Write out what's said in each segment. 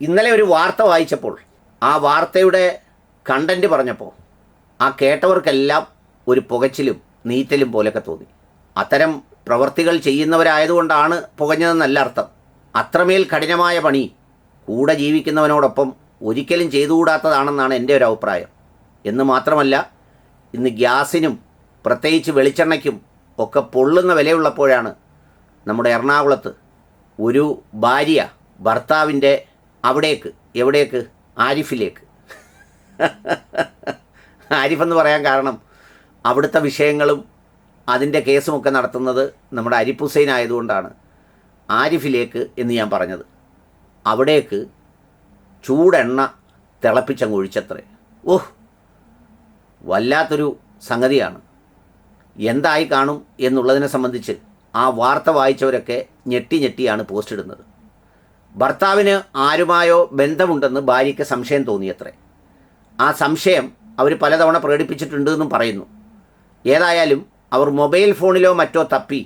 ഇന്നലെ ഒരു വാർത്ത വായിച്ചപ്പോൾ ആ വാർത്തയുടെ കണ്ടന്റ് പറഞ്ഞപ്പോൾ ആ കേട്ടവർക്കെല്ലാം ഒരു പുകച്ചിലും നീറ്റലും പോലെയൊക്കെ തോന്നി. അത്തരം പ്രവർത്തികൾ ചെയ്യുന്നവരായതുകൊണ്ടാണ് പുകഞ്ഞതെന്നല്ല അർത്ഥം. അത്രമേൽ കഠിനമായ പണി കൂടെ ജീവിക്കുന്നവനോടൊപ്പം ഒരിക്കലും ചെയ്തുകൂടാത്തതാണെന്നാണ് എന്റെ ഒരു അഭിപ്രായം. എന്ന് മാത്രമല്ല ഇന്ന് ഗ്യാസിനും പ്രത്യേകിച്ച് വെളിച്ചെണ്ണയ്ക്കും ഒക്കെ പൊള്ളുന്ന വിലയുള്ളപ്പോഴാണ് നമ്മുടെ എറണാകുളത്ത് ഒരു ഭാര്യ ഭർത്താവിന്റെ അവിടേക്ക് എവിടേക്ക്? ആരിഫിലേക്ക്. ആരിഫ് എന്ന് പറയാൻ കാരണം അവിടുത്തെ വിഷയങ്ങളും അതിന്റെ കേസുമൊക്കെ നടത്തുന്നത് നമ്മുടെ അരിഫ് ഹുസൈൻ ആയതുകൊണ്ടാണ്. ആരിഫിലേക്ക് എന്ന് ഞാൻ പറഞ്ഞത്. അവിടേക്ക് ചൂടെണ്ണ തിളപ്പിച്ചങ്ങ് ഒഴിച്ചത്രേ. ഓഹ് വല്ലാത്തൊരു സംഗതിയാണ്. എന്തായി കാണും എന്നുള്ളതിനെ സംബന്ധിച്ച് ആ വാർത്ത വായിച്ചവരൊക്കെ ഞെട്ടി ഞെട്ടിയാണ് പോസ്റ്റ് ഇടുന്നത്. ഭർത്താവിന് ആരുമായോ ബന്ധമുണ്ടെന്ന് ഭാര്യയ്ക്ക് സംശയം തോന്നിയത്രേ. ആ സംശയം അവർ പലതവണ പ്രകടിപ്പിച്ചിട്ടുണ്ട് എന്നും പറയുന്നു. ഏതായാലും അവർ മൊബൈൽ ഫോണിലോ മറ്റോ തപ്പി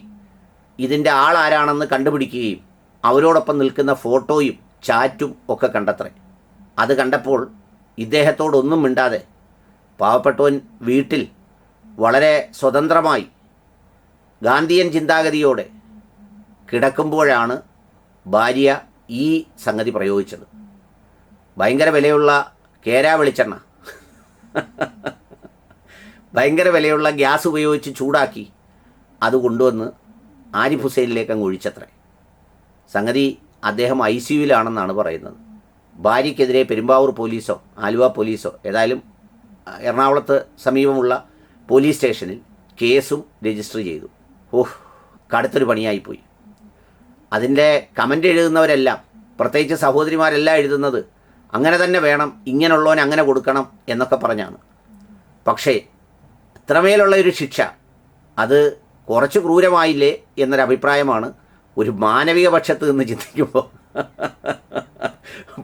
ഇതിന്റെ ആളാരാണെന്ന് കണ്ടുപിടിക്കുകയും അവരോടൊപ്പം നിൽക്കുന്ന ഫോട്ടോയും ചാറ്റും ഒക്കെ കണ്ടത്രേ. അത് കണ്ടപ്പോൾ ഇദ്ദേഹത്തോടൊന്നും മിണ്ടാതെ പാവപ്പെട്ടവൻ വീട്ടിൽ വളരെ സ്വതന്ത്രമായി ഗാന്ധിയൻ ചിന്താഗതിയോടെ കിടക്കുമ്പോഴാണ് ഭാര്യ ഈ സംഗതി പ്രയോഗിച്ചത്. ഭയങ്കര വിലയുള്ള കേരാ വെളിച്ചെണ്ണ. ഭയങ്കര വിലയുള്ള ഗ്യാസ് ഉപയോഗിച്ച് ചൂടാക്കി അത് കൊണ്ടുവന്ന് ആരിഫ് ഹുസൈനിലേക്ക് അങ്ങ് ഒഴിച്ചത്രേ. സംഗതി അദ്ദേഹം ഐ സി യുവിലാണെന്നാണ് പറയുന്നത്. ഭാര്യയ്ക്കെതിരെ പെരുമ്പാവൂർ പോലീസോ ആലുവ പോലീസോ ഏതായാലും എറണാകുളത്ത് സമീപമുള്ള പോലീസ് സ്റ്റേഷനിൽ കേസും രജിസ്റ്റർ ചെയ്തു. ഓഹ് കടുത്തൊരു പണിയായിപ്പോയി. അതിന്റെ കമന്റ് എഴുതുന്നവരെല്ലാം പ്രത്യേകിച്ച് സഹോദരിമാരെല്ലാം എഴുതുന്നത് അങ്ങനെ തന്നെ വേണം ഇങ്ങനെയുള്ളവൻ അങ്ങനെ കൊടുക്കണം എന്നൊക്കെ പറഞ്ഞാണ്. പക്ഷേ ഇത്രമേലുള്ള ഒരു ശിക്ഷ അത് കുറച്ച് ക്രൂരമായില്ലേ എന്നൊരു അഭിപ്രായമാണ് ഒരു മാനവിക പക്ഷത്ത് നിന്ന് ചിന്തിക്കുമ്പോൾ.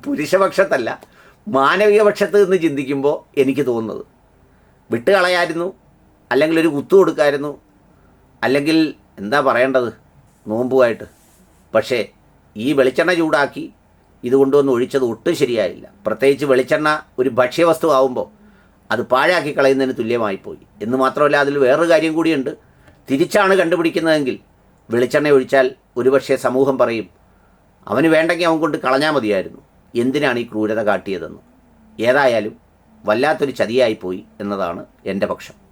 പുരുഷപക്ഷത്തല്ല മാനവിക പക്ഷത്ത് നിന്ന് ചിന്തിക്കുമ്പോൾ എനിക്ക് തോന്നുന്നത്. വിട്ടുകളയായിരുന്നു അല്ലെങ്കിൽ ഒരു കുത്തു കൊടുക്കായിരുന്നു അല്ലെങ്കിൽ എന്താ പറയേണ്ടത് നോമ്പുമായിട്ട്. പക്ഷേ ഈ വെളിച്ചെണ്ണ ചൂടാക്കി ഇത് കൊണ്ടുവന്ന് ഒഴിച്ചത് ഒട്ടും ശരിയായില്ല. പ്രത്യേകിച്ച് വെളിച്ചെണ്ണ ഒരു ഭക്ഷ്യവസ്തു ആവുമ്പോൾ അത് പാഴാക്കി കളയുന്നതിന് തുല്യമായിപ്പോയി എന്ന് മാത്രമല്ല അതിൽ വേറൊരു കാര്യം കൂടിയുണ്ട്. തിരിച്ചാണ് കണ്ടുപിടിക്കുന്നതെങ്കിൽ വെളിച്ചെണ്ണ ഒഴിച്ചാൽ ഒരുപക്ഷെ സമൂഹം പറയും അവന് വേണ്ടെങ്കിൽ അവൻ കൊണ്ട് കളഞ്ഞാൽ മതിയായിരുന്നു. എന്തിനാണ് ഈ ക്രൂരത കാട്ടിയതെന്ന്? ഏതായാലും വല്ലാത്തൊരു ചതിയായിപ്പോയി എന്നതാണ് എന്റെ പക്ഷം.